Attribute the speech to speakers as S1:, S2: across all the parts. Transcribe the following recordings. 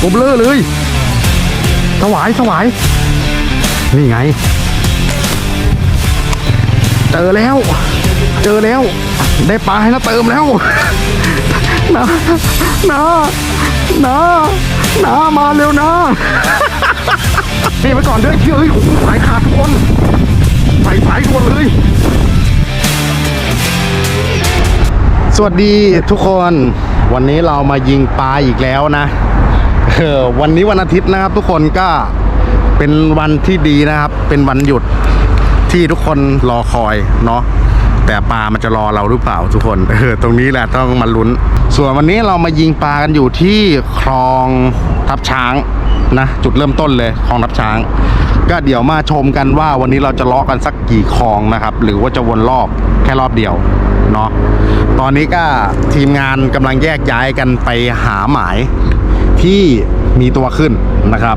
S1: ตัวเบลอเลย สวายสวาย นี่ไง เจอแล้ว เจอแล้ว ได้ปลาให้นะเติมแล้วนะนะนะนะมาเร็วนะนี่ไปก่อนเด้อเชื่อเอ้ยสายขาดทุกคนใส่สายทุกคนเลย สวัสดีทุกคน วันนี้เรามายิงปลาอีกแล้วนะ วันนี้วันอาทิตย์นะครับ ทุกคนก็เป็นวันที่ดีนะครับ เป็นวันหยุดที่ทุกคนรอคอยเนาะแต่ปลามันจะรอเราหรือเปล่าทุกคนเออตรงนี้แหละต้องมาลุ้น ส่วนวันนี้เรามายิงปลากันอยู่ที่คลองทับช้างนะจุดเริ่มต้นเลยคลองทับช้าง ก็เดี๋ยวมาชมกันว่าวันนี้เราจะลาะกันสักกี่คลองนะครับ หรือว่าจะวนรอบแค่รอบเดียวเนาะตอนนี้ก็ทีมงานกำลังแยกย้ายกันไปหาหมายที่ มีตัวขึ้นนะครับ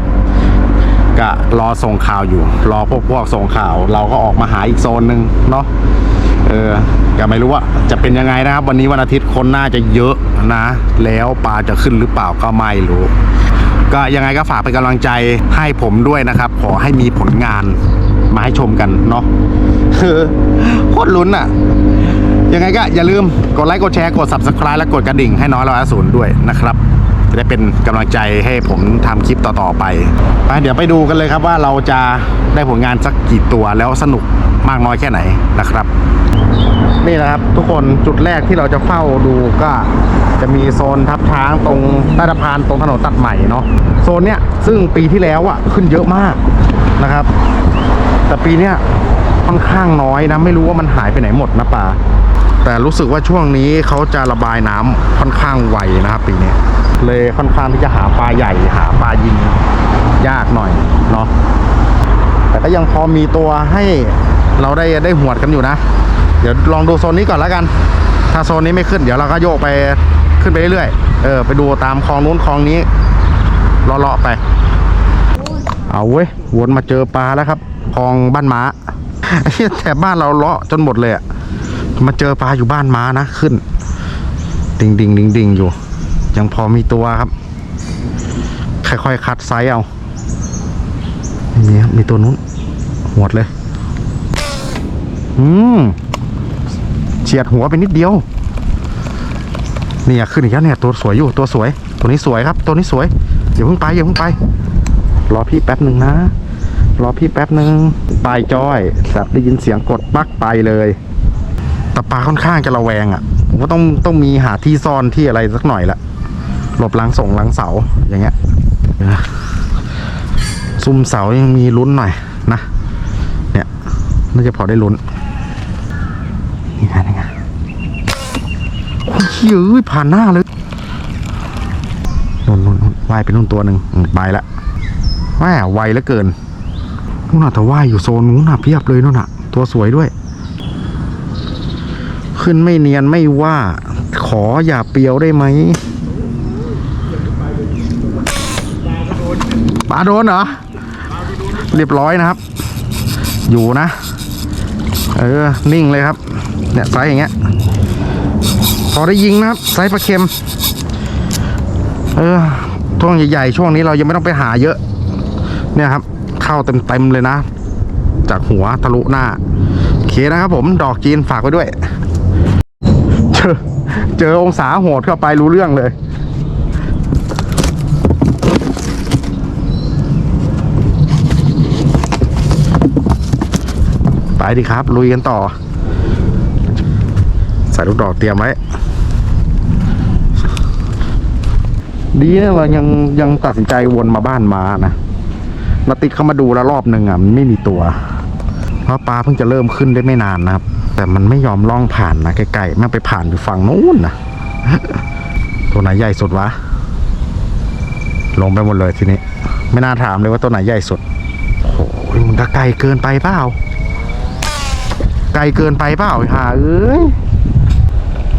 S1: ก็รอส่งข่าวอยู่ รอพวกพวกส่งข่าว เราก็ออกมาหาอีกโซนหนึ่งเนาะเออก็ไม่รู้ว่าจะเป็นยังไงนะครับ วันนี้วันอาทิตย์คนน่าจะเยอะนะ แล้วปลาจะขึ้นหรือเปล่าก็ไม่รู้ก็ยังไงก็ฝากเป็นกำลังใจให้ผมด้วยนะครับ ขอให้มีผลงานมาให้ชมกันเนาะคือโคตรลุ้นอะยังไงก็อย่าลืมกดไลค์กดแชร์กด subscribe และกดกระดิ่งให้น้อยเร้อยศูนย์ด้วยนะครับ จะได้เป็นกำลังใจให้ผมทำคลิปต่อๆไปไปเดี๋ยวไปดูกันเลยครับว่าเราจะได้ผลงานสักกี่ตัวแล้วสนุกมากน้อยแค่ไหนนะครับ นี่นะครับทุกคนจุดแรกที่เราจะเฝ้าดูก็จะมีโซนทับช้างตรงใต้สะพานตรงถนนตัดใหม่เนาะโซนเนี้ยซึ่งปีที่แล้วอะขึ้นเยอะมากนะครับ แต่ปีเนี้ยค่อนข้างน้อยนะไม่รู้ว่ามันหายไปไหนหมดนะป่า แต่รู้สึกว่าช่วงนี้เขาจะระบายน้ำค่อนข้างไวนะครับปีนี้เลยค่อนข้างที่จะหาปลาใหญ่หาปลายิงยากหน่อยเนาะแต่ก็ยังพอมีตัวให้เราได้ได้หวดกันอยู่นะ เดี๋ยวลองดูโซนนี้ก่อนแล้วกัน ถ้าโซนนี้ไม่ขึ้นเดี๋ยวเราก็โยกไปขึ้นไปเรื่อยๆเออไปดูตามคลองนู้นคลองนี้เลาะๆไป เอาเว้ยวนมาเจอปลาแล้วครับคลองบ้านม้าแถบบ้านเราเลาะจนหมดเลยอะ มาเจอปลาอยู่บ้านม้านะขึ้น ดิ่งดิงดิงดิงอยู่ ยังพอมีตัวครับ ค่อยๆคัดไซส์เอาไม่มีครับมีตัวนู้นหมดเลย อืมเฉียดหัวไปนิดเดียวนี่อะขึ้นอีกแล้วเนี่ยตัวสวยอยู่ตัวสวย ตัวนี้สวยครับ ตัวนี้สวยอย่าเพิ่งไปอย่าเพิ่งไป รอพี่แป๊บหนึ่งนะ รอพี่แป๊บหนึ่งปลายจ้อยสับได้ยินเสียงกดปักไปเลย แต่ปลาค่อนข้างจะระแวงอะ่ะ ผมก็ต้องต้องมีหาที่ซ่อนที่อะไรสักหน่อยละหลบหลังส่งหลังเสาอย่างเงี้ยซุ่มเสายังมีลุ้นหน่อยนะ เนี่ยน่าจะพอได้ลุ้นนี่ไงนี่ไงโอ้ยเฮ้ยผ่านหน้าเลยนุ่นนุ่นนุ่นว่ายไปนู่นตัวหนึ่งไปละแม่ไวเหลือเกินนู่นน่ะแต่ว่ายอยู่โซนนู้นน่ะเพียบเลยนู่นน่ะ ตัวสวยด้วย ขึ้นไม่เนียนไม่ว่า ขออย่าเปียวได้ไหมปลาโดนเหรอ เรียบร้อยนะครับ อยู่นะ เออ นิ่งเลยครับ เนี่ยไซส์อย่างเงี้ย พอได้ยิงนะครับ ไซส์ปลาเค็ม เออช่วงใหญ่ๆ ช่วงนี้เรายังไม่ต้องไปหาเยอะ เนี่ยครับ เข้าเต็มๆเลยนะ จากหัวทะลุหน้า โอเคนะครับผม ดอกจีนฝากไว้ด้วย เจอองศาโหดเข้าไปรู้เรื่องเลย ไปดิครับ ลุยกันต่อ ใส่ลูกดอกเตรียมไว้ ดีนะเรายังยังตัดสินใจวนมาบ้านมานะมาติดเข้ามาดูแล้วรอบหนึ่งอะมันไม่มีตัว เพราะปลาเพิ่งจะเริ่มขึ้นได้ไม่นานนะครับ แต่มันไม่ยอมล่องผ่านนะไกลๆมันไปผ่านอยู่ฝั่งนู้นนะตัวไหนใหญ่สุดวะ ลงไปหมดเลยทีนี้ ไม่น่าถามเลยว่าตัวไหนใหญ่สุดโอ้ยมันก็ไกลเกินไปเปล่าไกลเกินไปเปล่าอ้ห่าเอ้ย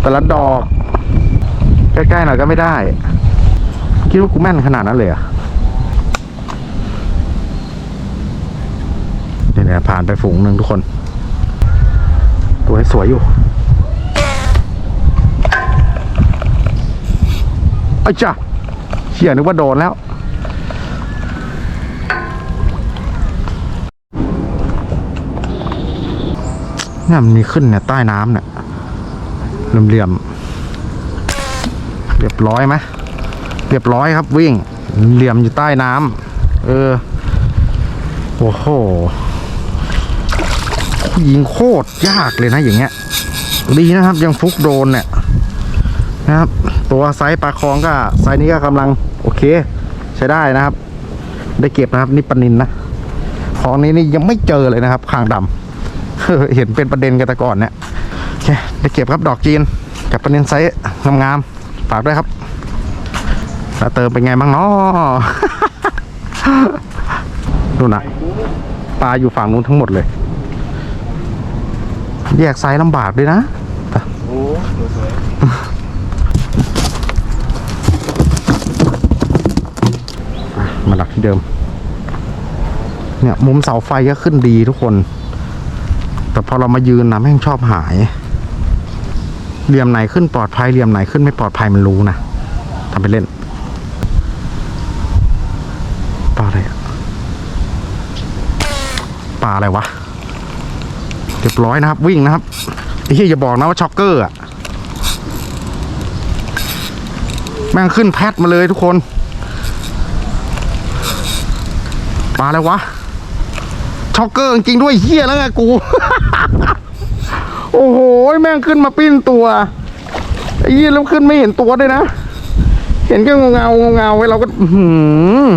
S1: แต่ละดอกใกล้ๆหน่อยก็ไม่ได้ คิดว่ากูแม่นขนาดนั้นเลยอะเนี่ยเนี่ยผ่านไปฝูงหนึ่งทุกคน ตัวสวยอยู่ไอ้จ้าเขี่ยนึกว่าโดนแล้ว นี่มันมีขึ้นเนี่ยใต้น้ำเนี่ยเหลี่ยมเรียบร้อยไหมเรียบร้อยครับวิ่ง เหลี่ยมอยู่ใต้น้ำเออ โอ้โห ยิงโคตรยากเลยนะอย่างเงี้ย ดีนะครับยังฟุกโดนเนี่ยนะครับ ตัวไซส์ปลาคองก็ไซส์นี้ก็กำลังโอเค ใช้ได้นะครับ ได้เก็บนะครับนี่ปนินนะของนี้นี่ยังไม่เจอเลยนะครับคางดำเห็นเป็นประเด็นกันแต่ก่อนเนี่ยโอเคได้เก็บครับดอกจีนกับปนินไซส์งามๆฝากด้วยครับแล้วเติมเป็นไงบ้างเนาะดูนะปลาอยู่ฝั่งนู้นทั้งหมดเลย แยกไซส์ลำบากด้วยนะ
S2: โอ้สวย
S1: มาดักที่เดิม เนี่ยมุมเสาไฟก็ขึ้นดีทุกคน แต่พอเรามายืนนะแม่งชอบหาย เหลี่ยมไหนขึ้นปลอดภัยเหลี่ยมไหนขึ้นไม่ปลอดภัยมันรู้นะทำไปเล่นปลาอะไรอะปลาอะไรวะ เรียบร้อยนะครับ วิ่งนะครับไอ้เหี้ยอย่าบอกนะว่าช็อกเกอร์อะแม่งขึ้นแพทมาเลยทุกคนปลาอะไรวะช็อกเกอร์จริงด้วยเฮียแล้วไงกู โอ้โหแม่งขึ้นมาปิ้นตัวไอ้เหี้ยแล้วขึ้นไม่เห็นตัวด้วยนะ เห็นแค่เงาเงาเงาไว้เราก็หืม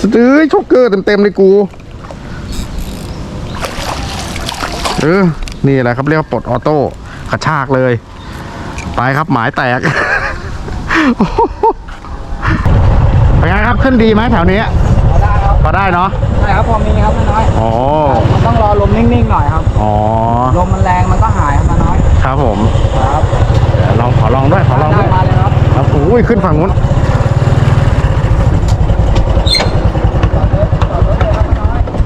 S1: สตือช็อกเกอร์เต็มๆเลยกู เออ นี่แหละครับเรียกว่าปลดออโต้กระชากเลย ไปครับหมายแตกเป็นไงครับขึ้นดีไหมแถวนี้
S2: พอได้ครับ
S1: พอได้เนาะ
S2: ใช่ครับพอมีครับน้อย
S1: อ๋อ
S2: มันต้องรอลมนิ่งๆหน่อยครับ
S1: อ๋อ
S2: ลมมันแรงมันก็หายครับน้อย
S1: ครับผม
S2: ครับ
S1: เดี๋ยวลองขอลองด้วยขอลอง
S2: ได้
S1: ด้วย
S2: มาเลยครับ
S1: ครับโอ้ยขึ้นฝั่งนู้น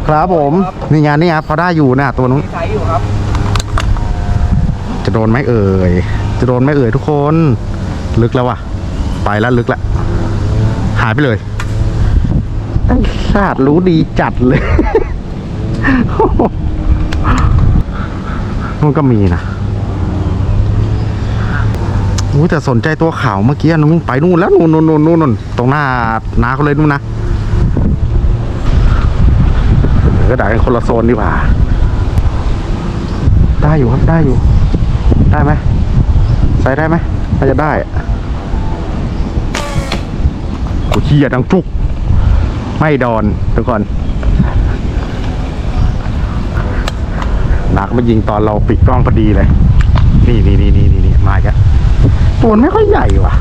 S1: ครับผมนี่ไงนี่ไงพอได้อยู่เนี่ยตัวนู้น
S2: มีไซส์อยู่ครับ
S1: จะโดนไหมเอ่ย จะโดนไหมเอ่ยทุกคน ลึกแล้วว่ะ ไปแล้วลึกแล้วหายไปเลยไอ้ชาติรู้ดีจัดเลยมันก็มีนะอู้แต่สนใจตัวขาวเมื่อกี้นุ่นไปนู่นแล้วนู่นนู่นนู่นนู่นนู่นตรงหน้านาเขาเลยนู่นนะเดี๋ยว ก็ด่ากันคนละโซนดีกว่า ได้อยู่ครับได้อยู่ ได้ไหมใส่ได้ไหมน่าจะได้อะโอ้เฮียดังจุก ไม่ดอนทุกคนหนักมายิงตอนเราปิดกล้องพอดีเลย นี่นี่นี่นี่นี่นมาอีกแล้วตัวไม่ค่อยใหญ่ว่ะ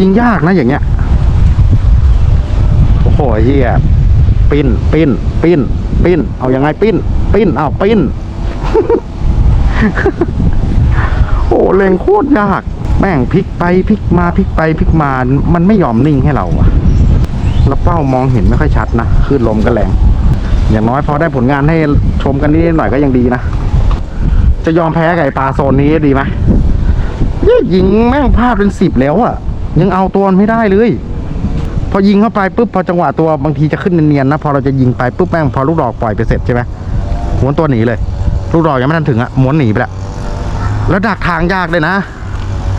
S1: ยิงยากนะอย่างเงี้ยโอ้โหเฮีย ปิ้นปิ้นปิ้นปิ้นเอายังไงปิ้นปิ้นเอาปิ้นโอ้เลงโคตรยาก แม่งพลิกไปพลิกมาพลิกไปพลิกมา มันไม่ยอมนิ่งให้เราอะแล้วเป้ามองเห็นไม่ค่อยชัดนะคลื่นลมก็แรง อย่างน้อยพอได้ผลงานให้ชมกันนิดหน่อยก็ยังดีนะ จะยอมแพ้ไก่ปลาโซนนี้ดีไหมยิงแม่งพลาดเป็นสิบแล้วอะยังเอาตัวไม่ได้เลย พอยิงเข้าไปปุ๊บพอจังหวะตัวบางทีจะขึ้นเนียนๆนะพอเราจะยิงไปปุ๊บแม่งพอลูกดอกปล่อยไปเสร็จใช่ไหมม้วนตัวหนีเลย ลูกดอกยังไม่ทันถึงอะม้วนหนีไปละแล้วดักทางยากเลยนะ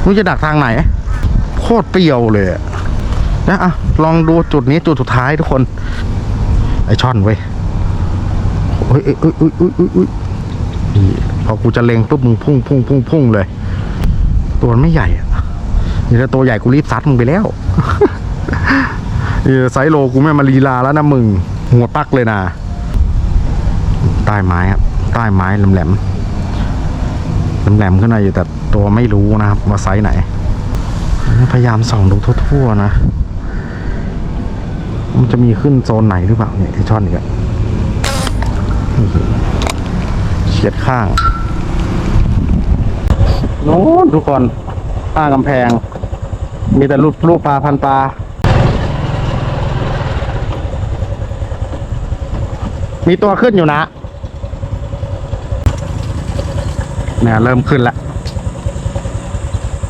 S1: ไมึงจะดักทางไหนโคตรเปรี้ยวเลยอะนะอะลองดูจุดนี้จุดสุดท้ายทุกคน ไอช่อนเว้ยเฮ้ยเอ้ยเอ้ยเอ้ยเอ้ยเอ้ยพอกูจะเล็งปุ๊บมึงพุ่งพุ่งพุ่งพุ่งเลย ตัวมันไม่ใหญ่อะนี่ถ้าตัวใหญ่กูรีบซัดมึงไปแล้ว ไซโลกูไม่มาลีลาแล้วนะมึง หัวปักเลยนะใต้ไม้ครับใต้ไม้แหลมแหลมๆแหลมๆขึ้นมาอยู่แต่ตัวไม่รู้นะครับว่าไซส์ไหน พยายามส่องดูทั่วๆนะ มันจะมีขึ้นโซนไหนหรือเปล่าเนี่ยไอช่อนเนี่ยอื้อหือเฉียดข้างโน้นทุกคนข้างกำแพง มีแต่รูปรูปปลาพันปลา มีตัวขึ้นอยู่นะเนี่ยเริ่มขึ้นแล้ว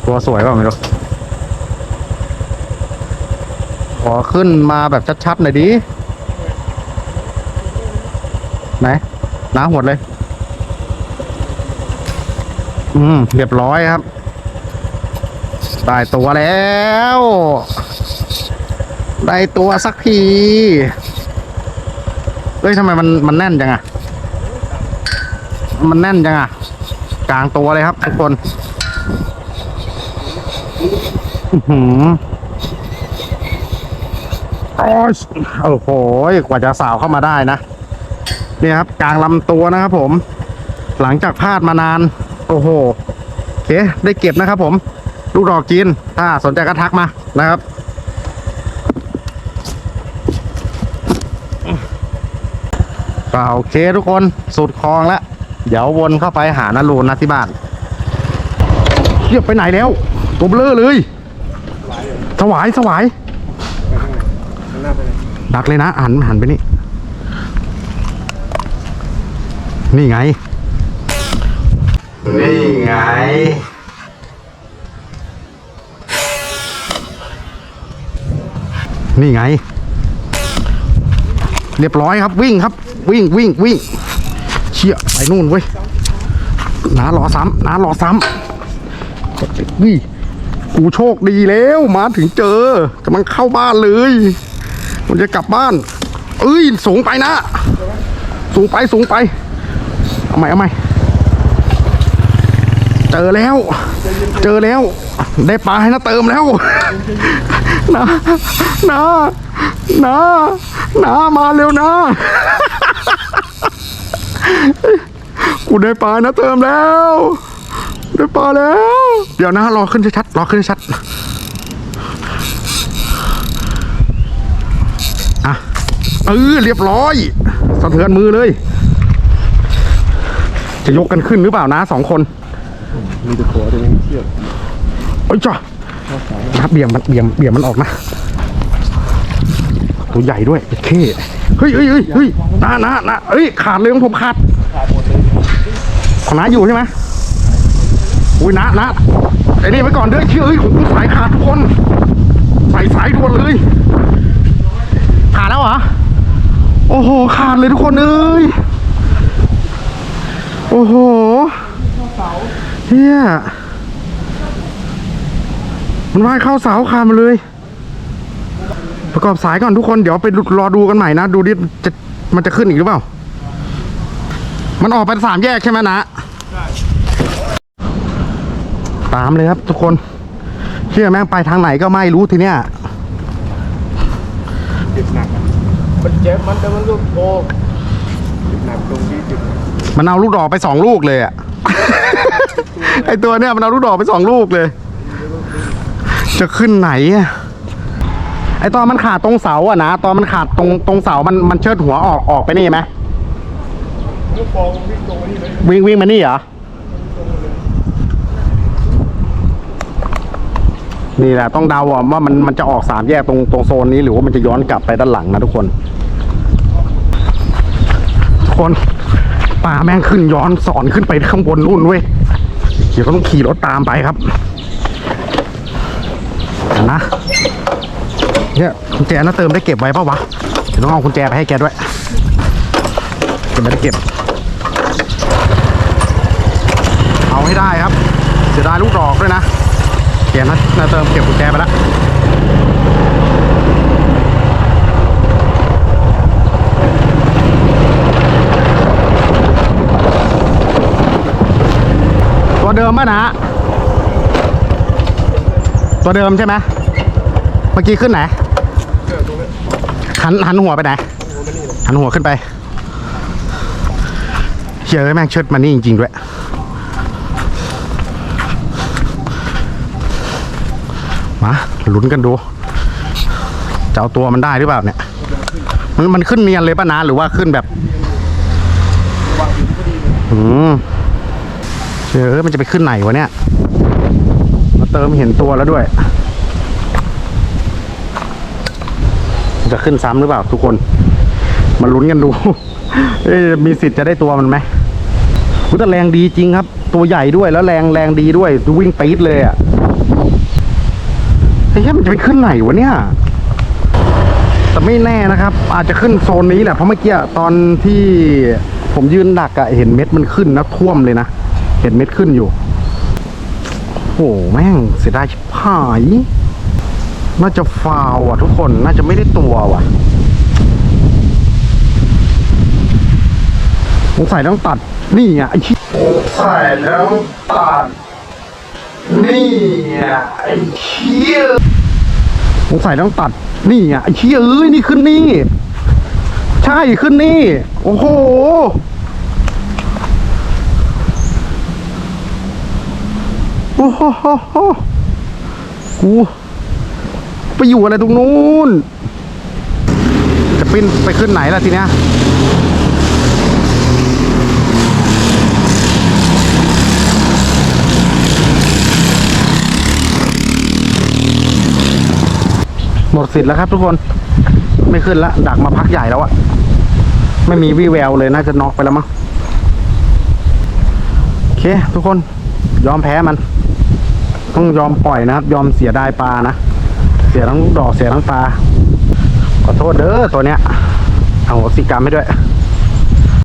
S1: ตัวสวยป่าไม่รู้ขอขึ้นมาแบบชัดๆหน่อยดิไหนน้าหมดเลย อืม เรียบร้อยครับได้ตัวแล้ว ได้ตัวสักที เฮ้ยทำไมมันมันแน่นจังอะมันแน่นจังอะกลางตัวเลยครับ ทุกคนอื้อหือโอ้โอ้โหกว่าจะสาวเข้ามาได้นะเนี่ยครับ กลางลำตัวนะครับผม หลังจากพลาดมานาน โอ้โหโอเคได้เก็บนะครับผม ลูกดอกจีนถ้าสนใจก็ทักมานะครับ ก็โอเคทุกคนสุดคลองแล้ว เดี๋ยววนเข้าไปหานารูนนะที่บ้านเรียบไปไหนแล้วตัวเบลอเลยสวายสวายดักเลยนะหันหันไปนี่ นี่ไง นี่ไงนี่ไง เรียบร้อยครับวิ่งครับ วิ่งวิ่งวิ่งเชี่ยไปนู่นเว้ยน้ารอซ้ำน้ารอซ้ำวิ่กูโชคดีแล้วมาถึงเจอกำลังเข้าบ้านเลยมันจะกลับบ้าน เอ้ยสูงไปนะ สูงไปสูงไปเอาใหม่เอาใหม่เจอแล้ว เจอแล้ว ได้ปลาให้นะเติมแล้วนะนะนะนะมาเร็วนะ กูได้ปลานะเติมแล้ว ได้ปลาแล้ว เดี๋ยวนะรอขึ้นชัดๆรอขึ้นชัดอะเออเรียบร้อยสะเทือนมือเลย จะยกกันขึ้นหรือเปล่านะสองคน
S3: มีแต่ตัวแต่ยังเชือก
S1: เอ้ยจ้ะนะเบี่ยงมันเบี่ยงเบี่ยงมันออกนะ ตัวใหญ่ด้วยโอเคเฮ้ยเฮ้ยเฮ้ยเฮ้ยนะนะนะเฮ้ยขาดเลยของผมขาดของน้าอยู่ใช่ไหมอุ้ยนะนะไอ้นี่ไว้ก่อนเด้อเชื่อเอ้ยของสายขาดทุกคนใส่สายด่วนเลยขาดแล้วเหรอโอ้โหขาดเลยทุกคนเอ้ยโอ้โหเฮียมันว่ายเข้าเสาคาดมาเลย ประกอบสายก่อนทุกคนเดี๋ยวไปรอดูกันใหม่นะ ดูดิจะมันจะขึ้นอีกหรือเปล่า มันออกไปสามแยกใช่ไหมนะตามเลยครับทุกคน เชื่อแม่งไปทางไหนก็ไม่รู้ทีเนี้ย
S3: เจ็บหนักมันเจ็บมันแต่มันลูกโตเจ็บหนักตรงที่จุด
S1: มันเอาลูกดอกไปสองลูกเลยอะไอตัวเนี้ยมันเอาลูกดอกไปสองลูกเลย จะขึ้นไหนอะ ไอตอนมันขาดตรงเสาอะนะตอนมันขาดตรงตรงเสามันมันเชิดหัวออกออกไปนี่ไหม
S3: ลูกฟองวิ่งตรงมานี่เลย
S1: วิ่งวิ่งมานี่เหรอนี่แหละต้องเดาว่ามันมันจะออกสามแยกตรงตรงโซนนี้หรือว่ามันจะย้อนกลับไปด้านหลังนะทุกคนทุกคนป่าแม่งขึ้นย้อนสอนขึ้นไปข้างบนนู่นเว้ยเดี๋ยวก็ต้องขี่รถตามไปครับเดี๋ยวนะ เนี่ยกุญแจน่าเติมได้เก็บไว้ปะวะเดี๋ยวต้องเอากุญแจไปให้แกด้วยเก็บไม่ได้เก็บ เอาให้ได้ครับเสียดายลูกดอกด้วยนะเกียนะนาเติมเก็บกุญแจไปแล้วตัวเดิมป่ะนะ ตัวเดิมใช่ไหมเมื่อกี้ขึ้นไหน หันหันหัวไปไหนหันหัวขึ้นไปเชื่อแม่งเชิดมานี่จริงๆด้วยมาลุ้นกันดูจะเอาตัวมันได้หรือเปล่าเนี่ย มันมันขึ้นเนียนเลยป่ะนะหรือว่าขึ้นแบบอืมเชื่อมันจะไปขึ้นไหนวะเนี่ย มาเติมเห็นตัวแล้วด้วย มัน จะขึ้นซ้ำหรือเปล่าทุกคน มาลุ้นกันดูเอ๊ะมีสิทธิ์จะได้ตัวมันไหมพุแต่แรงดีจริงครับ ตัวใหญ่ด้วยแล้วแรงแรงดีด้วยวิ่งปี๊ดเลยอะไอ้เหี้ยมันจะไปขึ้นไหนวะเนี่ยแต่ไม่แน่นะครับ อาจจะขึ้นโซนนี้แหละเพราะเมื่อกี้ตอนที่ผมยืนดักอะเห็นเม็ดมันขึ้นนะท่วมเลยนะเห็นเม็ดขึ้นอยู่โหแม่งเสียดายชิบหาย น่าจะฟาวอะทุกคนน่าจะไม่ได้ตัวว่ะสงสัยต้องตัด นี่อะไอ้ชี้ใส่แล้วตัด นี่อะไอ้เชี่ยสงสัยต้องตัด นี่อะไอ้เชี่ยเอ้ยนี่ขึ้นนี่ ใช่ขึ้นนี่ โอ้โหโอ้โหโหโหกู ไปอยู่อะไรตรงนู้น จะปิ้นไปขึ้นไหนล่ะทีเนี้ยหมดสิทธิ์แล้วครับทุกคนไม่ขึ้นละดักมาพักใหญ่แล้วอะไม่มีวี่แววเลยน่าจะน็อกไปแล้วมั้งโอเค ทุกคนยอมแพ้มัน ต้องยอมปล่อยนะครับ ยอมเสียดายปลานะ เสียทั้งดอกเสียทั้งปลาขอโทษเด้อตัวเนี้ยเอาสิกรรมให้ด้วย